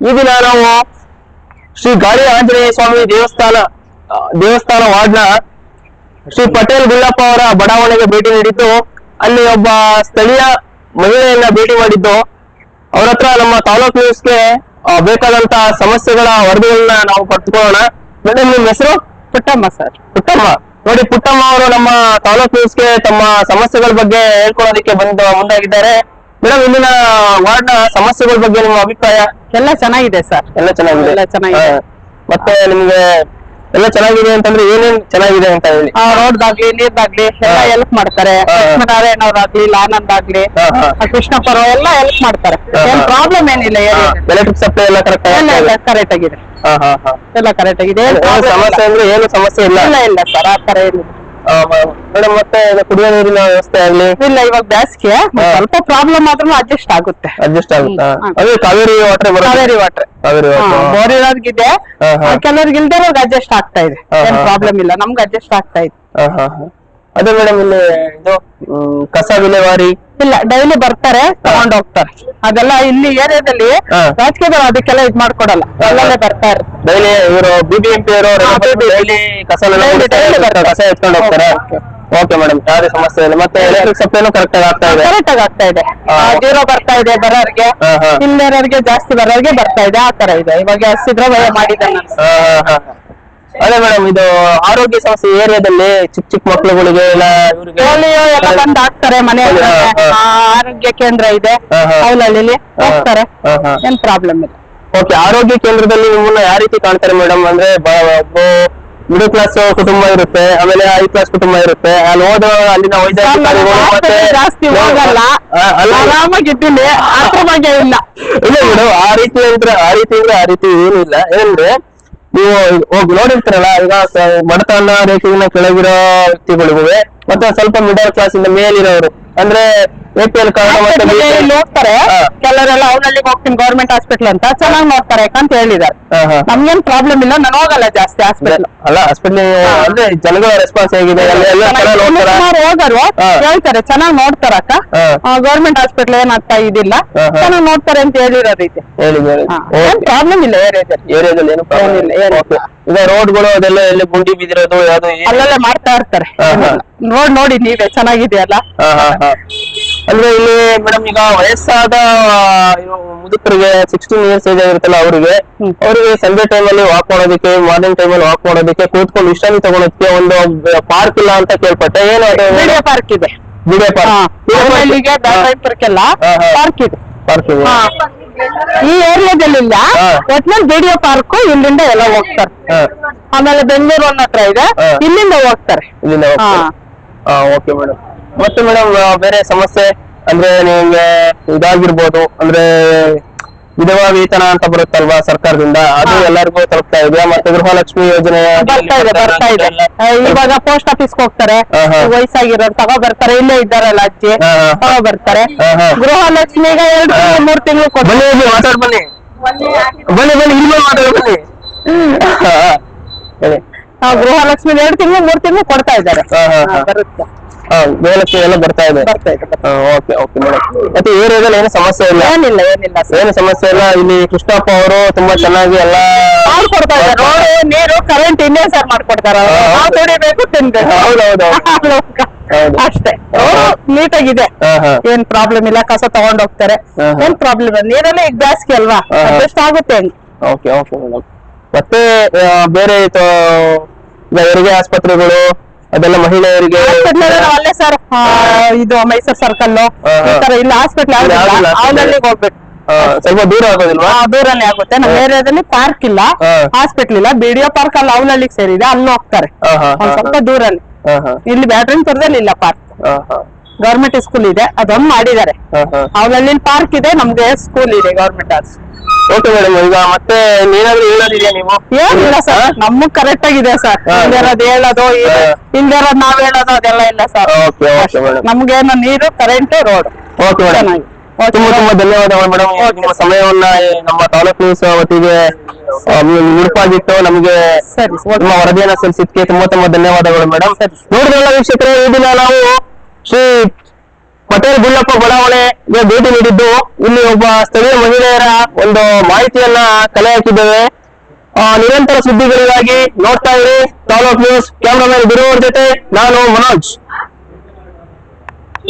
ಈ ದಿನ ನಾವು ಶ್ರೀ ಗಾಳಿ ಆಂಜನೇಯ ಸ್ವಾಮಿ ದೇವಸ್ಥಾನ ದೇವಸ್ಥಾನ ವಾರ್ಡ್ನ ಶ್ರೀ ಪಟೇಲ್ ಗುಲ್ಲಪ್ಪ ಅವರ ಬಡಾವಣೆಗೆ ಭೇಟಿ ನೀಡಿದ್ದು. ಅಲ್ಲಿ ಒಬ್ಬ ಸ್ಥಳೀಯ ಮಹಿಳೆಯನ್ನ ಭೇಟಿ ಮಾಡಿದ್ದು. ಅವರ ಹತ್ರ ನಮ್ಮ ತಾಲೂಕ್ ನ್ಯೂಸ್ಗೆ ಬೇಕಾದಂತ ಸಮಸ್ಯೆಗಳ ವರದಿಗಳನ್ನ ನಾವು ಪಡೆದುಕೊಳ್ಳೋಣ. ಮೇಡಮ್ ನಿಮ್ಮ ಹೆಸರು? ಪುಟ್ಟಮ್ಮ ಸರ್. ಪುಟ್ಟಮ್ಮ. ನೋಡಿ ಪುಟ್ಟಮ್ಮ ಅವರು ನಮ್ಮ ತಾಲೂಕ್ ನ್ಯೂಸ್ಗೆ ತಮ್ಮ ಸಮಸ್ಯೆಗಳ ಬಗ್ಗೆ ಹೇಳ್ಕೊಳ್ಳೋದಕ್ಕೆ ಬಂದು ಮುಂದಾಗಿದ್ದಾರೆ. ಮೇಡಮ್ ಇಲ್ಲಿನ ವಾರ್ಡ್ನ ಸಮಸ್ಯೆಗಳ ಬಗ್ಗೆ ನಿಮ್ಮ ಅಭಿಪ್ರಾಯ? ಎಲ್ಲ ಚೆನ್ನಾಗಿದೆ ಸರ್. ಎಲ್ಲ ಚೆನ್ನಾಗಿದೆ. ಎಲ್ಲ ಚೆನ್ನಾಗಿದೆ. ಮತ್ತೆ ನಿಮ್ಗೆ ಎಲ್ಲ ಚೆನ್ನಾಗಿದೆ ಅಂತಂದ್ರೆ ಏನೇನ್ ಚೆನ್ನಾಗಿದೆ ಅಂತ ಹೇಳಿ. ರೋಡ್ದಾಗ್ಲಿ ನೀರ್ದಾಗ್ಲಿ ಎಲ್ಲ. ಹೆಲ್ಪ್ ಮಾಡ್ತಾರೆ. ನಾರಾಯಣ ಲಕ್ಷ್ಮೀನಾರಾಯಣ ಅವ್ರಾಗ್ಲಿ ಲಾನಂದ್ ಆಗ್ಲಿ. ಕೃಷ್ಣಪ್ಪರ ಎಲ್ಲ ಹೆಲ್ಪ್ ಮಾಡ್ತಾರೆ. ಏನ್ ಪ್ರಾಬ್ಲಮ್ ಏನಿಲ್ಲ. ಎಲೆಕ್ಟ್ರಿಕ್ ಸಪ್ಲೈ ಎಲ್ಲ ಕರೆಕ್ಟ್ ಎಲ್ಲ ಕರೆಕ್ಟ್ ಆಗಿದೆ. ಎಲ್ಲ ಕರೆಕ್ಟ್ ಆಗಿದೆ. ಸಮಸ್ಯೆ ಅಂದ್ರೆ ಏನು ಸಮಸ್ಯೆ ಇಲ್ಲ. ಇಲ್ಲ ಇಲ್ಲ ಸರ್ ಆ ತರ ಏನಿಲ್ಲ. ಮೇಡಮ್ ಮತ್ತೆ ಕುಡಿಯೋ ನೀರಿನ ವ್ಯವಸ್ಥೆ ಆಗ್ಲಿ? ಇಲ್ಲ ಇವಾಗ ಬೇಸಿಗೆ ಹಾ. ಸ್ವಲ್ಪ ಪ್ರಾಬ್ಲಮ್ ಆದ್ರೂ ಅಡ್ಜಸ್ಟ್ ಆಗುತ್ತೆ. ಅಡ್ಜಸ್ಟ್ ಆಗುತ್ತಾ. ಅದೇ Kaveri water Kaveri water Kaveri bore ಇರೋರ್ಗಿದೆ. ಕೆಲವ್ರಿಗೆ ಇಲ್ದೇ ಅಡ್ಜಸ್ಟ್ ಆಗ್ತಾ ಇದೆ. ಪ್ರಾಬ್ಲಮ್ ಇಲ್ಲ. ನಮ್ಗೆ ಅಡ್ಜಸ್ಟ್ ಆಗ್ತಾ ಇದೆ. ಅದೇ ಮೇಡಮ್ ಇಲ್ಲಿ ಇದು ಮ್, ಕಸ ವಿಲೇವಾರಿ. ಇಲ್ಲ ಡೈಲಿ ಬರ್ತಾರೆ ತಗೊಂಡ್ ಹೋಗ್ತಾರೆ. ಅದೆಲ್ಲ ಇಲ್ಲಿ ಏರಿಯಾದಲ್ಲಿ ಹಾ. ರಾಜಕೀಯದವ್ರು ಅದಕ್ಕೆಲ್ಲ ಇದ್ ಮಾಡ್ಕೊಡಲ್ಲ. ಅಲ್ಲಲ್ಲೇ ಬರ್ತಾರೆ. ಡೈಲಿ ಇವರು ಬಿಬಿಎಂಪಿ ಅವರು BBMP. ಡೈಲಿ ಕಸ Daily, daily ಬರ್ತಾರೆ. ಕಸ ಎತ್ಕೊಂಡು ಹೋಗ್ತಾರೆ. Okay, ಓಕೆ ಮೇಡಮ್ ಯಾವುದೇ ಸಮಸ್ಯೆ ಇಲ್ಲ. ಮತ್ತೆ ಎಲೆಕ್ಟ್ರಿಕ್ ಸಪ್ಲೈನು ಕರೆಕ್ಟ್ ಆಗಿ ಆಗ್ತಾ ಇದೆ. ಕರೆಕ್ಟ್ ಆಗಿ ಆಗ್ತಾ ಇದೆ. ಹಾ. ಜೀರೋ ಬರ್ತಾ ಇದೆ ಬರೋರ್ಗೆ. ಹಾ, ಹಾ. ಇಲ್ದೇರೋರ್ಗೆ ಜಾಸ್ತಿ ಬರೋರ್ಗೆ ಬರ್ತಾ ಇದೆ. ಆ ತರ ಇದೆ. ಇವಾಗ ಸಿದ್ದರಾಮಯ್ಯ ಮಾಡಿದ್ದಾನೆ ಹಾ, ಹಾ, ಹಾ. ಅದೇ ಮೇಡಮ್ ಇದು ಆರೋಗ್ಯ ಸಮಸ್ಯೆ ಏರಿಯಾದಲ್ಲಿ ಚಿಕ್ಕ ಚಿಕ್ಕ ಮಕ್ಳುಗಳಿಗೆ ಎಲ್ಲ ಇವ್ರಿಗೆ ಪೋಲಿಯೋ ಎಲ್ಲ ಬಂದ್ ಹಾಕ್ತಾರೆ ಮನೆ ಹಾ, ಹಾ. ಆ, ಆರೋಗ್ಯ ಕೇಂದ್ರ ಇದೆ. ಹಾ, ಹಾ. ಅವಲಲ್ಲಿ ಹೋಗ್ತಾರೆ ಹಾ, ಹಾ. ಏನ್ ಪ್ರಾಬ್ಲಮ್ ಇಲ್ಲ. ಓಕೆ ಆರೋಗ್ಯ ಕೇಂದ್ರದಲ್ಲಿ ನಿಮ್ಮನ್ನ ಯಾವ ರೀತಿ ಕಾಣ್ತಾರೆ ಮೇಡಮ್ ಅಂದ್ರೆ ಮಿಡಲ್ ಕ್ಲಾಸ್ ಕುಟುಂಬ ಇರುತ್ತೆ ಆಮೇಲೆ ಹೈ ಕ್ಲಾಸ್ ಕುಟುಂಬ ಇರುತ್ತೆ. ಅಲ್ಲಿ ಹೋದ ಅಲ್ಲಿನ ವೈದ್ಯಾಧಿಕಾರಿಗಳು ಮತ್ತೆ ಆಸ್ಪತ್ರೆ ಜಾಸ್ತಿ ಹೋಗಲ್ಲ. ಆ, ಅಲ್ಲ. ಆರಾಮಾಗಿದ್ದೀನಿ ಅದ್ರ ಬಗ್ಗೆ ಇಲ್ಲ. ಇಲ್ಲ ಮೇಡಮ್ ಆ ರೀತಿ ಅಂದ್ರೆ ಆ ರೀತಿ ಅಂದ್ರೆ ಆ ರೀತಿ ಏನಿಲ್ಲ. ಏನಂದ್ರೆ ನೀವು ಹೋಗಿ ನೋಡಿರ್ತೀರಲ್ಲ, ಈಗ ಬಡತನ ರೇಖೆಗಿನ ಕೆಳಗಿರೋ ವ್ಯಕ್ತಿಗಳಿಗೂ ಮತ್ತೆ ಸ್ವಲ್ಪ ಮಿಡಲ್ ಕ್ಲಾಸ್ ಇಂದ ಮೇಲಿರೋರು. ಅಂದ್ರೆ ಎ ಪಿ ಎಲ್ ಕಾರ್ಡ್ ಮತ್ತೆ ಹಾಸ್ಪಿಟ್ಲಿಗೆ BPL ಇಲ್ಲಿ ಹೋಗ್ತಾರೆ ಹಾ. ಕೆಲವರೆಲ್ಲ ಅವನಲ್ಲಿ ಹೋಗ್ತೀನಿ ಗೌರ್ಮೆಂಟ್ ಹಾಸ್ಪಿಟಲ್ ಅಂತ. ಚೆನ್ನಾಗಿ ನೋಡ್ತಾರೆ ಅಂತ ಹೇಳಿದಾರೆ ಹಾ, ಹಾ. ನಮ್ಗೇನ್ ಪ್ರಾಬ್ಲಮ್ ಇಲ್ಲ ನಾನು ಹೋಗಲ್ಲ ಜಾಸ್ತಿ ಹಾಸ್ಪಿಟಲ್ ಅಲ್ಲ ಹಾಸ್ಪಿಟ್ಲ್ ಅಂದ್ರೆ ಜನಗಳ ರೆಸ್ಪಾನ್ಸ್ ಹೇಗಿದೆ? ಎಲ್ಲ ಎಲ್ಲ ಚೆನ್ನಾಗಿ ನೋಡ್ತಾರ? ಹೋಗರು ಹಾ. ಹೇಳ್ತಾರೆ ಚೆನ್ನಾಗಿ ನೋಡ್ತಾರಕ್ಕ ಹಾ. ಗೌರ್ಮೆಂಟ್ ಹಾಸ್ಪಿಟಲ್ ಏನಾಗ್ತಾ ಇದಿಲ್ಲ. ಹಾ, ಹಾ. ಚೆನ್ನಾಗಿ ನೋಡ್ತಾರೆ ಅಂತ ಹೇಳಿರೋದೈತೆ ಹೇಳಿ ಹೇಳಿ. ಏನ್ ಪ್ರಾಬ್ಲಮ್ ಇಲ್ಲ ಏರಿಯಾದಲ್ಲಿ. ಏರಿಯಾದಲ್ಲಿ ಏನು ಪ್ರಾಬ್ಲಮ್ ಏನಿಲ್ಲ, ಇಲ್ಲ. Okay. ಈಗ ರೋಡ್ಗಳು ಅದೆಲ್ಲ ಎಲ್ಲಿ ಗುಂಡಿ ಬಿದ್ದಿರೋದು ಯಾವ್ದು ಏನ್- ಅಲ್ಲೆಲ್ಲ ಮಾಡ್ತಾ ಇರ್ತಾರೆ ಹಾ, ಹಾ. ನೋಡ್ ನೋಡಿ ನೀವೇ ಚೆನ್ನಾಗಿದೆಯಲ್ಲ ಹಾ, ಹಾ, ಹಾ. ಅಂದ್ರೆ ಇಲ್ಲಿ ಮೇಡಮ್ ಈಗ ವಯಸ್ಸಾದ ಇವು ಮುದುಕರಿಗೆ ಸಿಕ್ಸ್ಟೀನ್ ಇಯರ್ಸ್ ಏಜ್ ಆಗಿರುತ್ತಲ್ಲ ಅವರಿಗೆ ಹ್ಮ್. ಅವರಿಗೆ ಸಂಜೆ ಅಲ್ಲಿ ವಾಕ್ ಮಾಡೋದಕ್ಕೆ ಮಾರ್ನಿಂಗ್ ಟೈಮ್ ಅಲ್ಲಿ ವಾಕ್ ಮಾಡೋದಕ್ಕೆ ಕೂತ್ಕೊಂಡು ವಿಶ್ರಾಂತಿ ತಗೊಳೋದಕ್ಕೆ ಒಂದು ಪಾರ್ಕ್ ಇಲ್ಲ ಅಂತ ಕೇಳ್ಪಟ್ಟೆ ಏನು ವಿಡಿಯೋ ಪಾರ್ಕ್ ಇದೆ ವಿಡಿಯೋ ಪಾರ್ಕ್. ಪಾರ್ಕ್ ಇದೆ. ಪಾರ್ಕ್ ಇದೆ. ಈ ಏರಿಯಾದಲ್ಲಿ ಇಲ್ಲ ಒಟ್ನಲ್ಲಿ ಬಿಡಿಯೋ ಪಾರ್ಕ್ ಇಲ್ಲಿಂದ ಎಲ್ಲ ಹೋಗ್ತಾರೆ. ಆಮೇಲೆ ಬೆಂಗಳೂರು ಒಂದ್ ಹತ್ರ ಇದೆ ಇಲ್ಲಿಂದ ಹೋಗ್ತಾರೆ. ಇಲ್ಲಿಂದ ಓಕೆ ಮೇಡಮ್ ಮತ್ತೆ ಮೇಡಮ್ ಬೇರೆ ಸಮಸ್ಯೆ? ಅಂದ್ರೆ ನಿಮ್ಗೆ ಇದಾಗಿರ್ಬೋದು ಅಂದ್ರೆ ವಿಧವಾ ವೇತನ ಅಂತ ಬರುತ್ತಲ್ವಾ ಸರ್ಕಾರದಿಂದ? ಅದು. ಎಲ್ಲರಿಗೂ ತಲುಪ್ತಾ ಇದೆ ಮತ್ತೆ ಗೃಹಲಕ್ಷ್ಮಿ ಯೋಜನೆ ಬರ್ತಾ ಇದೆ ಬರ್ತಾ ಇದೆ. ಆ, ಇವಾಗ ಪೋಸ್ಟ್ ಆಫೀಸ್ ಹೋಗ್ತಾರೆ. ಹಾ, ಹಾ. ವಯಸ್ಸಾಗಿರೋರು ತಗೋ ಬರ್ತಾರೆ ಇಲ್ಲೇ ಇದ್ದಾರಲ್ಲ ಅಜ್ಜಿ. ಹಾ, ಹಾ. ತಗೋ ಬರ್ತಾರೆ. ಹಾ, ಹಾ. ಗೃಹಲಕ್ಷ್ಮಿಗೆ ಎರಡು ಹಾ. ಮೂರ್ ತಿಂಗಳು ಬನ್ನಿ ಕೊಡ್ತಾರೆ. ಬನ್ನಿ ಮಾತಾಡ್ ಬನ್ನಿ. ಬನ್ನಿ ಬನ್ನಿ ಇಲ್ಲಿ ಮಾತಾಡ ಬನ್ನಿ. ಹಾ, ಹಾ. ಹೇಳಿ. ಆ, ಗೃಹಲಕ್ಷ್ಮಿ ಎರಡು ತಿಂಗಳು ಮೂರು ತಿಂಗಳು ಕೊಡ್ತಾ ಇದ್ದಾರೆ. ಬರುತ್ತೆ. ಗೃಹಲಕ್ಷ್ಮಿ ಎಲ್ಲ ಬರ್ತಾ ಇದೆ. Okay okay madam. ಮತ್ತೆ ಏರಿಯಾದಲ್ಲಿ ಏನು ಸಮಸ್ಯೆ ಇಲ್ಲ? ಏನಿಲ್ಲ ಏನಿಲ್ಲ. ಏನು ಸಮಸ್ಯೆ ಇಲ್ಲ? ಇಲ್ಲಿ ಕೃಷ್ಣಪ್ಪ ಅವರು ತುಂಬಾ ಚೆನ್ನಾಗಿ ಎಲ್ಲ ಮಾಡ್ಕೊಡ್ತಾ ಇದ್ದಾರೆ. ರೋಡ್ ನೀರು ಕರೆಂಟ್ ಇನ್ನೇ ಸರ್ ಮಾಡ್ಕೊಡ್ತಾರ? ನಾವು ದುಡಿಬೇಕು ತಿನ್ಬೇಕು. ಹೌದೌದು ಹೌದು. ಅಷ್ಟೇ. ಓ ನೀಟಾಗಿದೆ. ಏನ್ ಪ್ರಾಬ್ಲಮ್ ಇಲ್ಲ ಕಸ ತಗೊಂಡ್ ಹೋಗ್ತಾರೆ. ಏನ್ ಪ್ರಾಬ್ಲಮ್ ನೀರೆಲ್ಲ ಈಗ ಬ್ಯಾಸ್ಗೆ ಅಲ್ವಾ. ಅಡ್ಜಸ್ಟ್ ಆಗುತ್ತೆ. ಓಕೆ ಓಕೆ ಮತ್ತೆ ಬೇರೆ ಹೆರಿಗೆ ಆಸ್ಪತ್ರೆಗಳು ಅದೆಲ್ಲ ಮಹಿಳೆಯರಿಗೆ ಅಲ್ಲೇ ಸರ್ ಇದು ಮೈಸೂರು ಸರ್ಕಲ್. ಈ ತರ ಇಲ್ಲ ಹಾಸ್ಪಿಟ್ಲ್ ಯಾವ್ದಿಲ್ಲ. ಅವನಲ್ಲಿ ಹೋಗ್ಬೇಕು. ಸ್ವಲ್ಪ ದೂರ ಆಗೋದಿಲ್ವಾ? ದೂರನೇ ಆಗುತ್ತೆ. ನಮ್ಮ. ಏರಿಯಾದಲ್ಲಿ ಪಾರ್ಕ್ ಇಲ್ಲ. ಹಾಸ್ಪಿಟ್ಲ್ ಇಲ್ಲ. ಬಿಡಿಯೋ ಪಾರ್ಕ್ ಅಲ್ಲಿ ಅವಲಲ್ಲಿಗೆ ಸೇರಿದೆ ಅಲ್ಲಿ ಹೋಗ್ತಾರೆ. ಒಂದ್ ಸ್ವಲ್ಪ ಹಾ, ಇಲ್ಲಿ ಬ್ಯಾಟ್ರಿನ್ಪುರದಲ್ಲಿ ಇಲ್ಲ ಪಾರ್ಕ್ ಗೌರ್ಮೆಂಟ್ ಸ್ಕೂಲ್ ಇದೆ ಅದೊಂದು ಮಾಡಿದ್ದಾರೆ. ಅವನಲ್ಲಿ ಪಾರ್ಕ್ ಇದೆ ನಮ್ಗೆ ಸ್ಕೂಲ್ ಇದೆ ಗೌರ್ಮೆಂಟ್ ಹಾಸ್ ಓಕೆ ಮೇಡಮ್ ಈಗ ಮತ್ತೆ ನೀನಾದ್ರೂ ಹೇಳೋದಿದೆಯಾ ನೀವು? ಏನಿಲ್ಲ ಸರ್ ನಮಗ್ ಕರೆಕ್ಟ್ ಆಗಿದೆ ಸರ್ ಹಾ. ಹೇಳೋದು ಹಾ. ಇಲ್ದಿರೋದು ನಾವ್ ಹೇಳೋದು ಅದೆಲ್ಲ ಇಲ್ಲ ಸರ್ ಓಕೆ ಓಕೆ ಮೇಡಮ್ ನಮ್ಗೇನು ನೀರು ಕರೆಂಟ್ ರೋಡ್ ಓಕೆ ಮೇಡಮ್ ಚೆನ್ನಾಗಿ. ತುಂಬಾ ತುಂಬಾ ಧನ್ಯವಾದಗಳು ಮೇಡಮ್ Okay. ನಿಮ್ಮ ಸಮಯವನ್ನ ಈ ನಮ್ಮ ತಾಲೂಕು ನ್ಯೂಸ್ ವತಿಗೆ ಆ, ನೀವು ನಮಗೆ ಸರಿ ನಿಮ್ಮ ವರದಿಯನ್ನ ಸಲ್ಲಿಸಿದ್ದಕ್ಕೆ ತುಂಬಾ ತುಂಬಾ ಧನ್ಯವಾದಗಳು ಮೇಡಮ್ ನೋಡಿದ್ರಲ್ಲ ವೀಕ್ಷಕರೇ ಈ ದಿನ ನಾವು ಶ್ರೀ ಪಟೇಲ್ ಗುಳ್ಳಪ್ಪ ಬಡಾವಣೆಗೆ ಭೇಟಿ ನೀಡಿದ್ದು, ಇಲ್ಲಿ ಒಬ್ಬ ಸ್ಥಳೀಯ ಮಹಿಳೆಯರ ಒಂದು ಮಾಹಿತಿಯನ್ನ ಕಲೆ ಹಾಕಿದ್ದೇವೆ. ನಿರಂತರ ಸುದ್ದಿಗಳಿಗಾಗಿ ನೋಡ್ತಾ ಇರಿ. ತಾಲೂಕ್ ನ್ಯೂಸ್ ಕ್ಯಾಮ್ರಾಮನ್ ಗುರು ಅವ್ರ ಜೊತೆ ನಾನು ಮನೋಜ್.